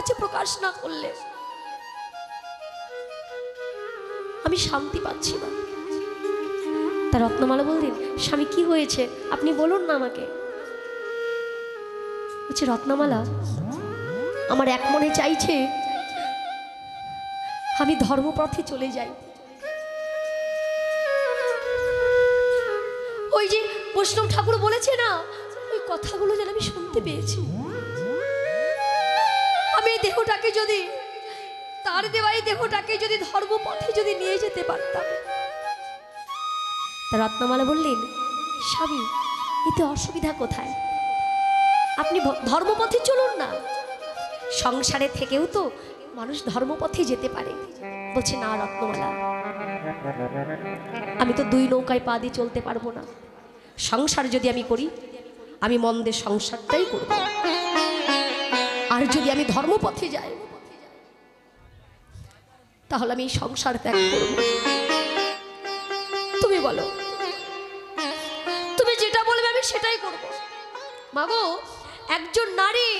কাছে প্রকাশ না করলে আমি শান্তি পাচ্ছি না। তা রত্নমালা বললেন, স্বামী, কি হয়েছে? আপনি বলুন না আমাকে। বলছে, রত্নমালা, আমার এক মনে চাইছে, আমি ধর্মপথে চলে যাই। ওই যে বৈষ্ণব ঠাকুর বলেছে না, ওই কথাগুলো যেন আমি শুনতে পেয়েছি। দেহটাকে যদি, তার দেওয়া এই দেহটাকে যদি ধর্মপথে যদি নিয়ে যেতে পারতাম। তা রত্নমালা বললেন, স্বামী, এতে অসুবিধা কোথায়? আপনি ধর্মপথে চলুন না। সংসারে থেকেও তো মানুষ ধর্মপথে যেতে পারে। বলছে, না রত্নমালা আমি তো দুই নৌকায় পা দিয়ে চলতে পারব না। সংসার যদি আমি করি, আমি মন্দের সংসারটাই করব। আর যদি আমি ধর্মপথে যাই, তাহলে আমি সংসার ত্যাগ করব। তুমি বলো, তুমি যেটা বলবে আমি সেটাই করব। মাগো একজন নারী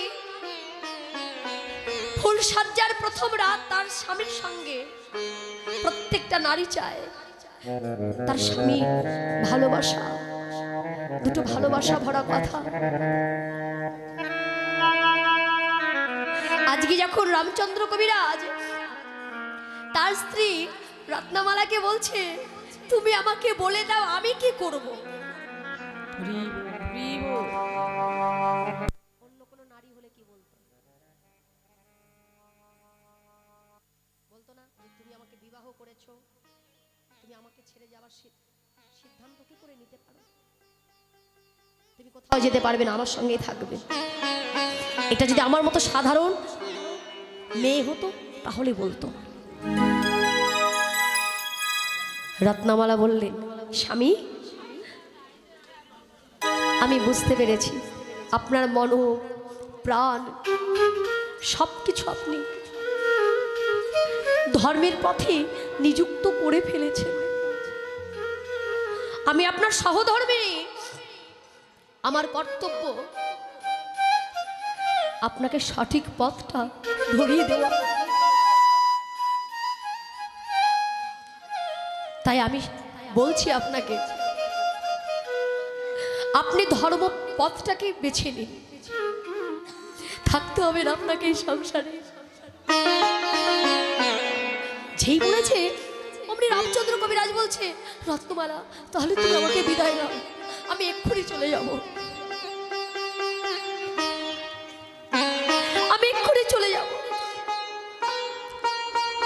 ফুল সজ্জার প্রথম রাত তার স্বামীর সঙ্গে প্রত্যেকটা নারী চায়। তার স্বামী ভালোবাসা, দুটো ভালোবাসা ভরা কথা। আজকে যখন রামচন্দ্র কবিরাজ তার স্ত্রী রত্নমালাকে বলছে তুমি আমাকে বলে দাও আমি কি করব? অন্য কোনো নারী হলে কি বলতো? বলতো না যে তুমি আমাকে বিবাহ করেছ তুমি আমাকে ছেড়ে যাওয়ার সিদ্ধান্ত কি করে নিতে পারো? তুমি কোথাও যেতে পারবে না আমার সঙ্গেই থাকবে। এটা যদি আমার মতো সাধারণ মেয়ে হতো, তাহলে বলতো রত্নামালা বললেন, স্বামী, আমি বুঝতে পেরেছি। আপনার মন প্রাণ সব কিছু আপনি ধর্মের পথে নিযুক্ত করে ফেলেছেন। আমি আপনার সহধর্মিনী আমার কর্তব্য আপনাকে সঠিক পথটা ধরিয়ে দেওয়া তাই আমি বলছি আপনাকে, আপনি ধর্ম পথটাকে বেছে নিন। থাকতে হবে না আপনাকে এই সংসারে। যেই বলেছে, অমনি রামচন্দ্র কবিরাজ বলছে, রত্নমালা, তাহলে তুমি আমাকে বিদায় দাও। আমি এক্ষুনি চলে যাব।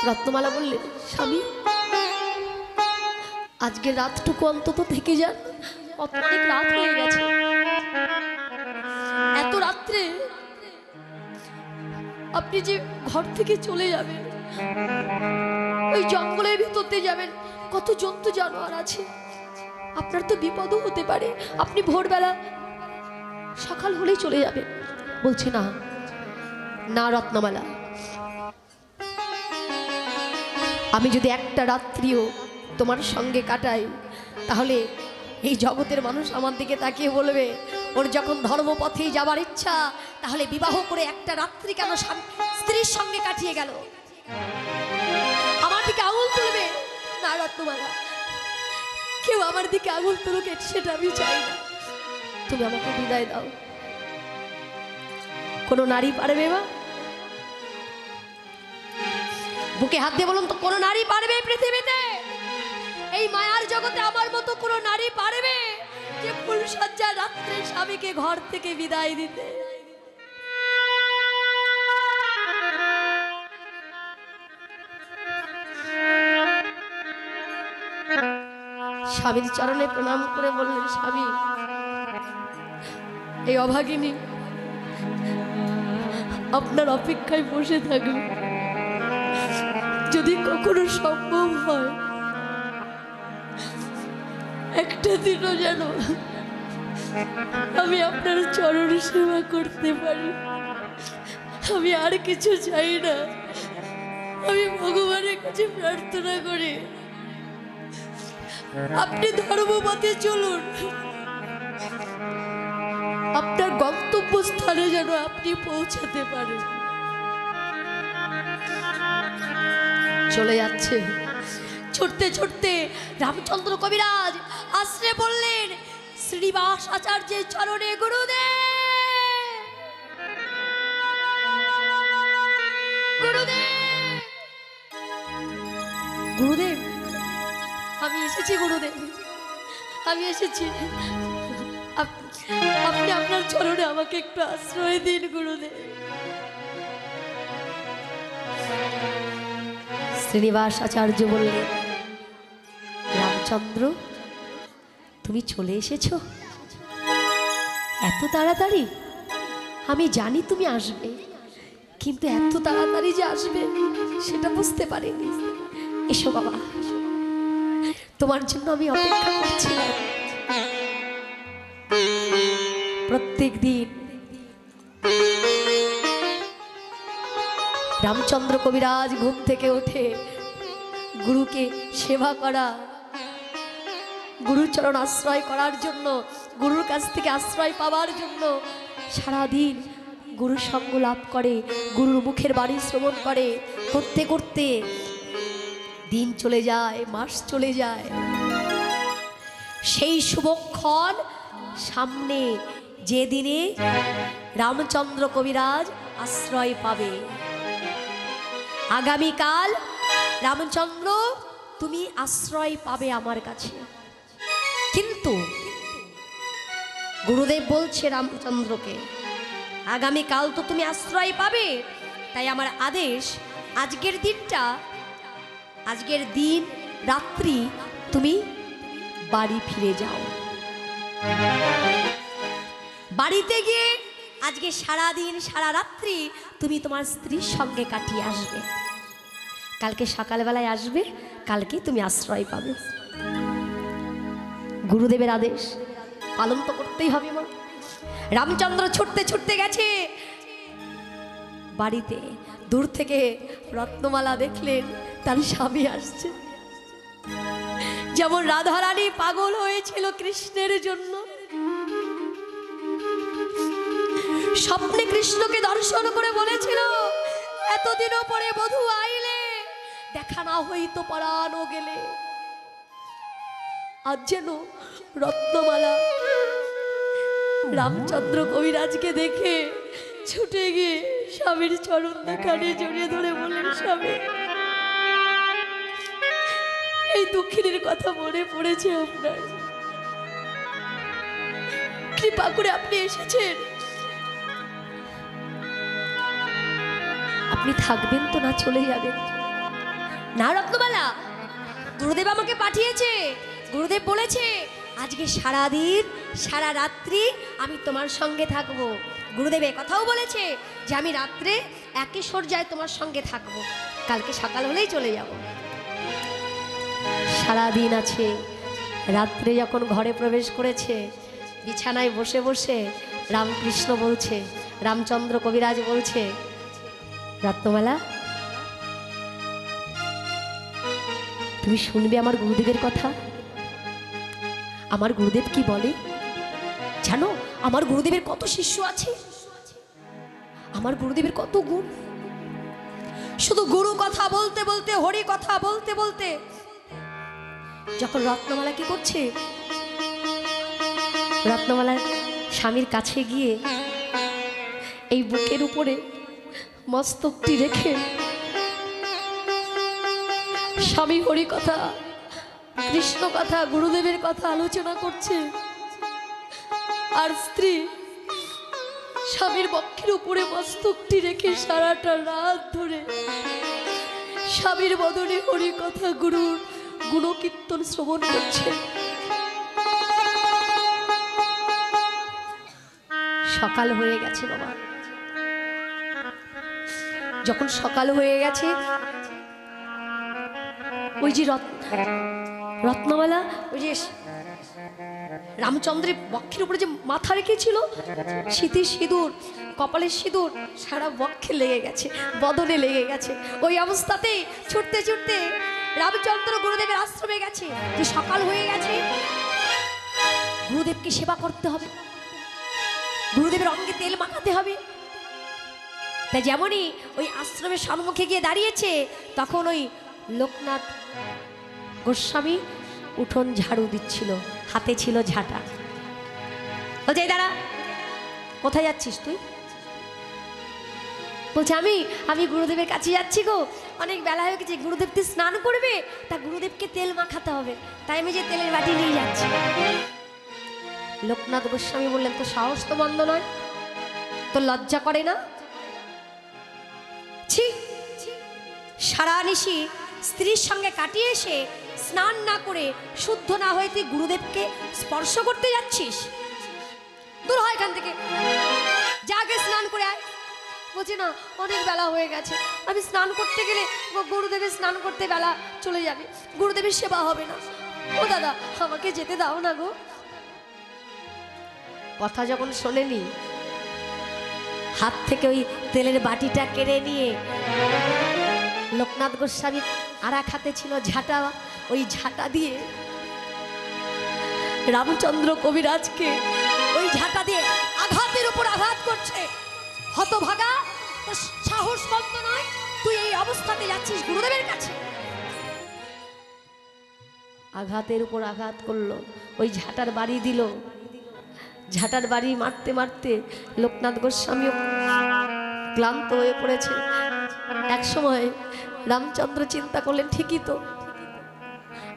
রত্নমালা বললেন স্বামী, আজকে রাতটুকু অন্তত থেকে যান। অনেক রাত হয়ে গেছে। এত রাত্রে আপনি যে ঘর থেকে চলে যাবেন, ওই জঙ্গলের ভিতর দিয়ে যাবেন, কত জন্তু জানোয়ার আছে। আপনার তো বিপদও হতে পারে। আপনি ভোরবেলা সকাল হলেই চলে যাবেন। বলছে, না না রত্নমালা আমি যদি একটা রাত্রিও তোমার সঙ্গে কাটাই, তাহলে এই জগতের মানুষ আমার দিকে তাকিয়ে বলবে, ওর যখন ধর্মপথেই যাবার ইচ্ছা, তাহলে বিবাহ করে একটা রাত্রি কেন স্ত্রীর সঙ্গে কাটিয়ে গেল? আমার দিকে আঙুল তুলবে? না, রত্নমালা। কেউ আমার দিকে আঙুল তুলুক সেটা আমি চাই না। তুমি আমাকে বিদায় দাও। কোনো নারী পারবে বা? বুকে হাত দিয়ে বলুন তো, কোনো নারী পারবে পৃথিবীতে? এই মায়ার জগতে আমার মতো কোনো নারী পারবে যে ফুল সজ্জা রাত্রে স্বামীকে ঘর থেকে বিদায় দিতে? স্বামীর চরণে প্রণাম করে বললেন, স্বামী, এই অভাগিনী, আপনার অপেক্ষায় বসে থাকবে। যদি কখনো সম্ভব হয়, একটা দিনও যেন আমি আপনার চরণ সেবা করতে পারি। আমি আর কিছু চাই না। আমি ভগবানের কাছে প্রার্থনা করি, আপনি ধর্মপথে চলুন। আপনার গন্তব্যস্থানে যেন আপনি পৌঁছাতে পারেন। চলে যাচ্ছে। ছুটতে ছুটতে রামচন্দ্র কবিরাজ আশ্রে বললেন শ্রীনিবাস আচার্যের চরণে গুরুদেব! গুরুদেব! গুরুদেব! আমি এসেছি গুরুদেব। আমি এসেছি। আপ- আপনি আপনার চরণে আমাকে একটু আশ্রয় দিন গুরুদেব। শ্রীনিবাস আচার্য বললেন, রামচন্দ্র, তুমি চলে এসেছ? এত তাড়াতাড়ি? আমি জানি তুমি আসবে, কিন্তু এত তাড়াতাড়ি যে আসবে, সেটা বুঝতে পারিনি। এসো বাবা, তোমার জন্য আমি অপেক্ষা করছিলাম। প্রত্যেক দিন রামচন্দ্র কবিরাজ ঘুম থেকে ওঠে। গুরুকে সেবা করা গুরুচরণ আশ্রয় করার জন্য, গুরুর কাছ থেকে আশ্রয় পাওয়ার জন্য সারাদিন গুরুর সঙ্গ লাভ করে, গুরুর মুখের বাণী শ্রবণ করে। করতে করতে দিন চলে যায়, মাস চলে যায়। সেই শুভক্ষণ সামনে যে দিনে রামচন্দ্র কবিরাজ আশ্রয় পাবে। আগামীকাল রামচন্দ্র, তুমি আশ্রয় পাবে আমার কাছে। কিন্তু গুরুদেব বলছে রামচন্দ্রকে, আগামীকাল তো তুমি আশ্রয় পাবে, তাই আমার আদেশ, আজকের দিনটা, আজকের দিন রাত্রি তুমি বাড়ি ফিরে যাও। বাড়িতে গিয়ে আজকে সারা দিন সারা রাত্রি তুমি তোমার স্ত্রীর সঙ্গে কাটিয়ে আসবে। কালকে সকালবেলায় আসবে, কালকে তুমি আশ্রয় পাবে। গুরুদেবের আদেশ, পালন তো করতেই হবে মা। রামচন্দ্র ছুটতে ছুটতে গেছে। বাড়িতে দূর থেকে রত্নমালা দেখলেন, তার স্বামী আসছে। যেমন রাধারানী পাগল হয়েছিল কৃষ্ণের জন্য স্বপ্নে কৃষ্ণকে দর্শন করে বলেছিল, এতদিনও পরে বধূ আইলে, দেখা না হইতো পরানো গেলে। আজ যেন রত্নমালা রামচন্দ্র কবিরাজকে দেখে ছুটে গিয়ে স্বামীর চরণ দেখানে জড়িয়ে ধরে বললেন, স্বামী, এই দক্ষিণের কথা মনে পড়েছে আপনার। কৃপা করে আপনি এসেছেন। আপনি থাকবেন তো না চলে যাবেন। না, রত্নমালা! গুরুদেব আমাকে পাঠিয়েছে। গুরুদেব বলেছে, আজকে সারা দিন সারা রাত্রি আমি তোমার সঙ্গে থাকব। গুরুদেব কথাও বলেছে যে আমি রাত্রে একই সর্যায় তোমার সঙ্গে থাকব। কালকে সকাল হলেই চলে যাব। সারা দিন আছে, রাত্রে যখন ঘরে প্রবেশ করেছে, বিছানায় বসে বসে রামকৃষ্ণ বলছে, রামচন্দ্র কবিরাজ বলছে রত্নমালা তুমি শুনবে আমার গুরুদেবের কথা? আমার গুরুদেব কি বলে? জানো, আমার গুরুদেবের কত শিষ্য আছে? আমার গুরুদেবের কত গুণ? শুধু গুরু কথা বলতে বলতে, হরি কথা বলতে বলতে, যখন রত্নমালা কি করছে? রত্নমালার স্বামীর কাছে গিয়ে এই বুকের উপরে মস্তকটি রেখে স্বামী হরি কথা কৃষ্ণ কথা, গুরুদেবের কথা আলোচনা করছে। আর স্ত্রী স্বামীর বক্ষের উপরে মস্তকটি রেখে সারাটা রাত ধরে স্বামীর বদলে হরি কথা গুরুর গুণকীর্তন শ্রবণ করছে। সকাল হয়ে গেছে বাবা। যখন সকাল হয়ে গেছে, ওই যে রত্ন রত্নমালা, ওই যে রামচন্দ্রের বক্ষের উপরে যে মাথা রেখেছিল শীতের সিঁদুর কপালের সিঁদুর, সারা বক্ষে লেগে গেছে, বদনে লেগে গেছে। ওই অবস্থাতেই ছুটতে ছুটতে রামচন্দ্র গুরুদেবের আশ্রমে গেছে। যে সকাল হয়ে গেছে, গুরুদেবকে সেবা করতে হবে। গুরুদেবের অঙ্গে তেল মাখাতে হবে। তাই যেমনই ওই আশ্রমের সম্মুখে গিয়ে দাঁড়িয়েছে, তখন ওই লোকনাথ গোস্বামী উঠোন ঝাড়ু দিচ্ছিল, হাতে ছিল ঝাঁটা। বলছে এই দাঁড়া, কোথায় যাচ্ছিস তুই? বলছে, আমি আমি গুরুদেবের কাছে যাচ্ছি গো। অনেক বেলা হয়ে গেছে, গুরুদেব তুই স্নান করবে, তা গুরুদেবকে তেল মাখাতে হবে। তাই আমি যে তেলের বাটি নিয়ে যাচ্ছি। লোকনাথ গোস্বামী বললেন তো সাহস তো বন্ধ নয়। তো লজ্জা করে না? ছি। সারা নিশি স্ত্রীর সঙ্গে কাটিয়ে এসে স্নান না করে শুদ্ধ না হয়ে তুই গুরুদেবকে স্পর্শ করতে যাচ্ছিস? দূর হয় এখান থেকে। যাকে স্নান করে আয়। বলছি, না, অনেক বেলা হয়ে গেছে। আমি স্নান করতে গেলে গুরুদেবের স্নান করতে বেলা চলে যাবে। গুরুদেবের সেবা হবে না। ও দাদা, আমাকে যেতে দাও না গো। কথা যখন শোনেনি হাত থেকে ওই তেলের বাটিটা কেড়ে নিয়ে লোকনাথ গোস্বামী আর এক হাতে ছিল ঝাঁটা, ওই ঝাঁটা দিয়ে রামচন্দ্র কবিরাজকে ওই ঝাঁটা দিয়ে আঘাতের উপর আঘাত করছে। হতভাগা সাহস কত নয়, তুই এই অবস্থাতে যাচ্ছিস গুরুদেবের কাছে। আঘাতের উপর আঘাত করল, ওই ঝাঁটার বাড়ি দিল। ঝাঁটার বাড়ি মারতে মারতে লোকনাথ গোস্বামীও ক্লান্ত হয়ে পড়েছে। এক সময় রামচন্দ্র চিন্তা করলেন, ঠিকই তো।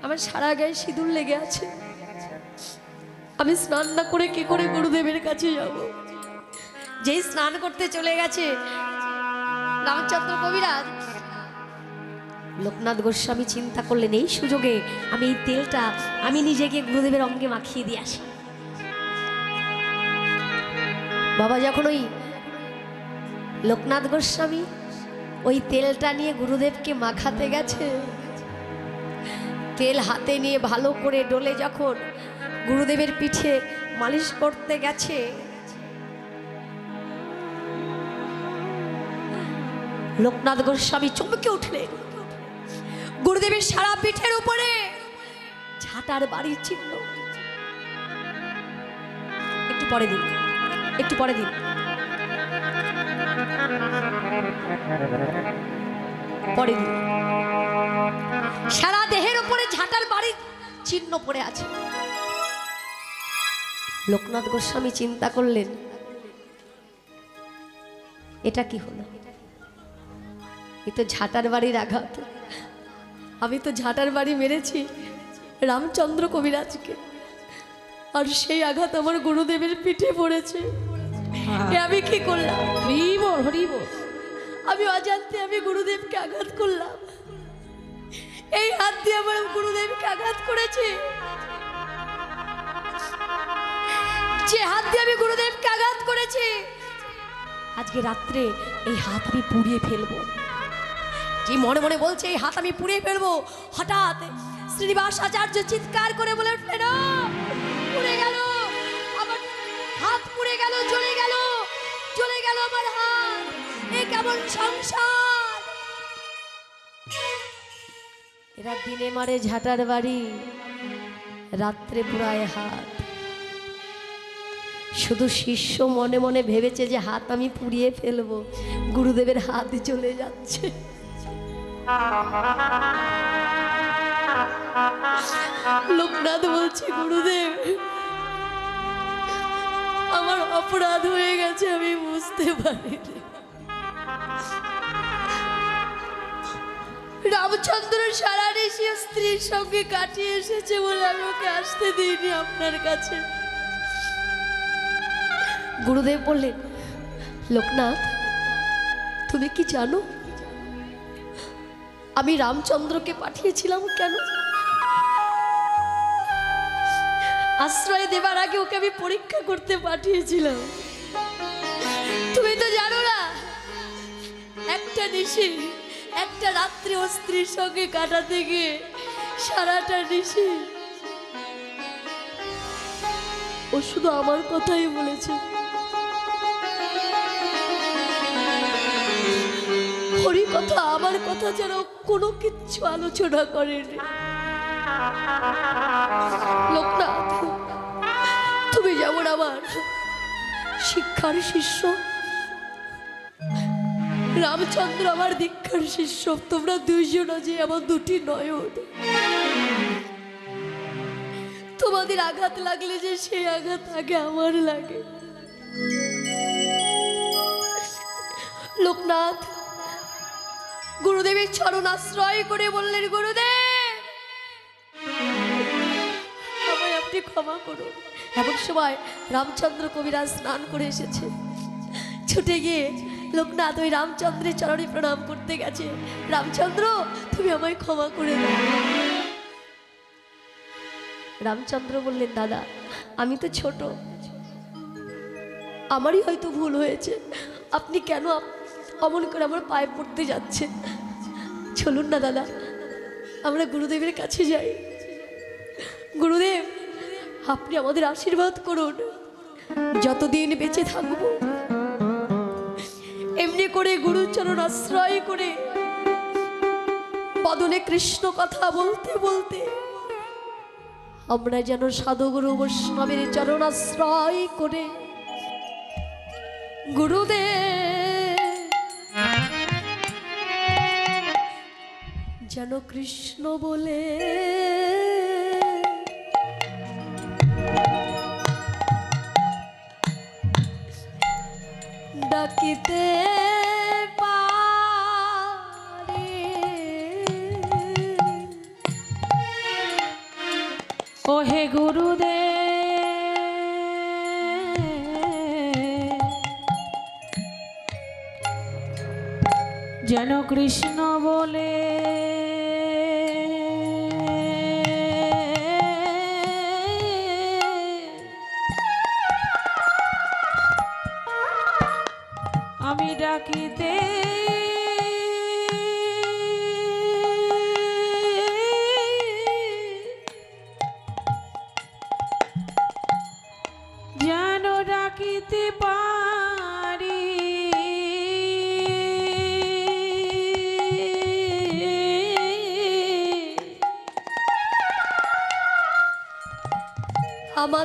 আমার সারা গায়ে সিঁদুর লেগে আছে। আমি স্নান না করে কি করে গুরুদেবের কাছে যাব? যেই স্নান করতে চলে গেছে রামচন্দ্র কবিরাজ, লোকনাথ গোস্বামী চিন্তা করলেন, এই সুযোগে আমি এই তেলটা আমি নিজেকে গুরুদেবের অঙ্গে মাখিয়ে দিয়ে আসি। বাবা যখন ওই লোকনাথ গোস্বামী ওই তেলটা নিয়ে গুরুদেবকে মাখাতে গেছে, তেল হাতে নিয়ে ভালো করে ডলে যখন গুরুদেবের পিঠে মালিশ করতে গেছে, লোকনাথ গোস্বামী চমকে উঠলেন। গুরুদেবের সারা পিঠের উপরে ঝাঁটার বাড়ির চিহ্ন একটু পরে দিন একটু পরে দিন। পরে দিন। সারা দেহের উপরে ঝাঁটার বাড়ির চিহ্ন পড়ে আছে। লোকনাথ গোস্বামী চিন্তা করলেন, এটা কি হলো? এ তো ঝাঁটার বাড়ির আঘাত। আমি তো ঝাঁটার বাড়ি মেরেছি রামচন্দ্র কবিরাজকে। আর সেই আঘাত আমার গুরুদেবের পিঠে পড়েছে। আমি কি করলাম? হরি বল হরি বল আমি অজান্তে আমি গুরুদেবকে আঘাত করলাম। এই হাত দিয়ে আমার গুরুদেবকে আঘাত করেছে। যে হাত দিয়ে আমি গুরুদেবকে আঘাত করেছি আজকে রাত্রে এই হাত আমি পুড়িয়ে ফেলব। যে মনে মনে বলছে এই হাত আমি পুড়িয়ে ফেলব। হঠাৎ শ্রীনিবাস আচার্য চিৎকার করে বলে উঠলেন কেমন সংসার। এরা দিনে মারে ঝাঁটার বাড়ি, রাত্রে পুরায় হাত। শুধু শিষ্য মনে মনে ভেবেছে যে হাত আমি পুড়িয়ে ফেলব, গুরুদেবের হাত চলে যাচ্ছে। লোকনাথ বলছে, গুরুদেব, আমার অপরাধ হয়ে গেছে, আমি বুঝতে পারিনি। রামচন্দ্র সারা ঋষি স্ত্রীর সঙ্গে কাটিয়ে এসেছে বলে আমি ওকে আসতে দিইনি আপনার কাছে। গুরুদেব বললেন, লোকনাথ, তুমি কি জানো? আমি রামচন্দ্রকে পাঠিয়েছিলাম কেন? আশ্রয় দেবার আগে ওকে আমি পরীক্ষা করতে পাঠিয়েছিলাম। তুমি তো জানো না, একটা নিশি একটা রাত্রি ও স্ত্রীর সঙ্গে কাটাতে গিয়ে সারাটা নিশি। ও শুধু আমার কথাই বলেছে। হরি কথা, আমার কথা যেন কোনো কিচ্ছু আলোচনা করেনি। লোকনাথ, তুমি যেমন আমার শিক্ষার শিষ্য রামচন্দ্র আমার দীক্ষার শিষ্য। তোমরা দুইজন যে আমার দুটি নয়ন। তোমাদের আঘাত লাগলে যে সেই আঘাত আগে আমার লাগে। লোকনাথ, গুরুদেবের চরণ আশ্রয় করে বললেন, গুরুদেব আপনি ক্ষমা করুন। এমন সময় রামচন্দ্র কবিরাজ স্নান করে এসেছে। ছুটে গিয়ে লোকনাথ ওই রামচন্দ্রের চরণে প্রণাম করতে গেছে। রামচন্দ্র, তুমি আমায় ক্ষমা করে দাও। রামচন্দ্র বললেন, দাদা, আমি তো ছোট। আমারই হয়তো ভুল হয়েছে। আপনি কেন অমন করে আমার পায়ে পড়তে যাচ্ছেন? চলুন না, দাদা। আমরা গুরুদেবের কাছে যাই। গুরুদেব, আপনি আমাদের আশীর্বাদ করুন। যতদিন বেঁচে থাকব করে, গুরুচরণ আশ্রয় করে বদনে কৃষ্ণ কথা বলতে বলতে আমরা যেন সাধুগুরু বৈষ্ণবের চরণ আশ্রয় করে, গুরুদেব যেন কৃষ্ণ বলে, ডাকিতে হে যেন কৃষ্ণ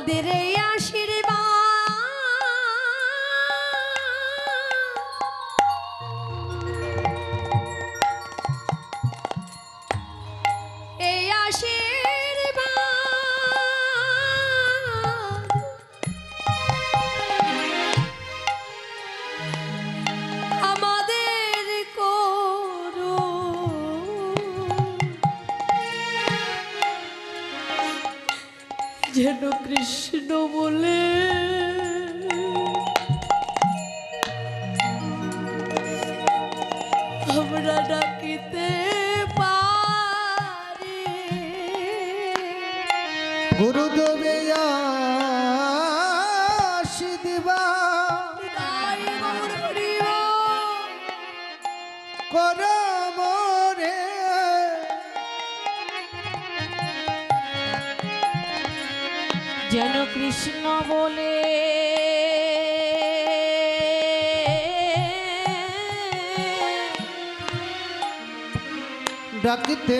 আমাদের এই যেন কৃষ্ণ বলে। আমরা ডাকিতে পারি। গুরুদেবে যেন কৃষ্ণ বলে। ডাকতে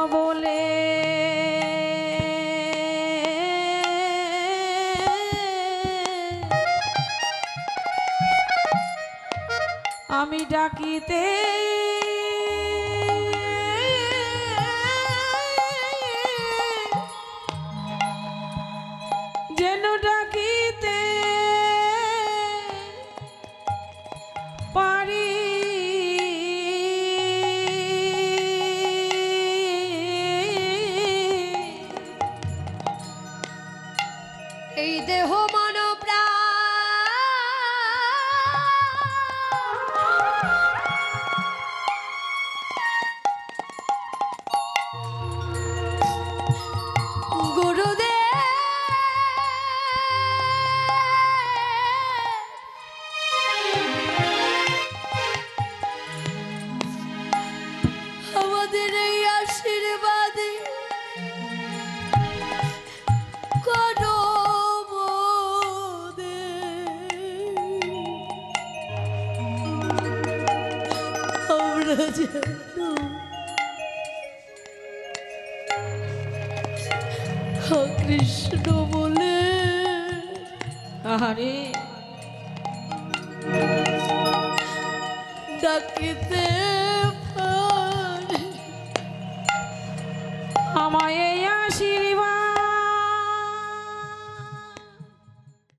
আমি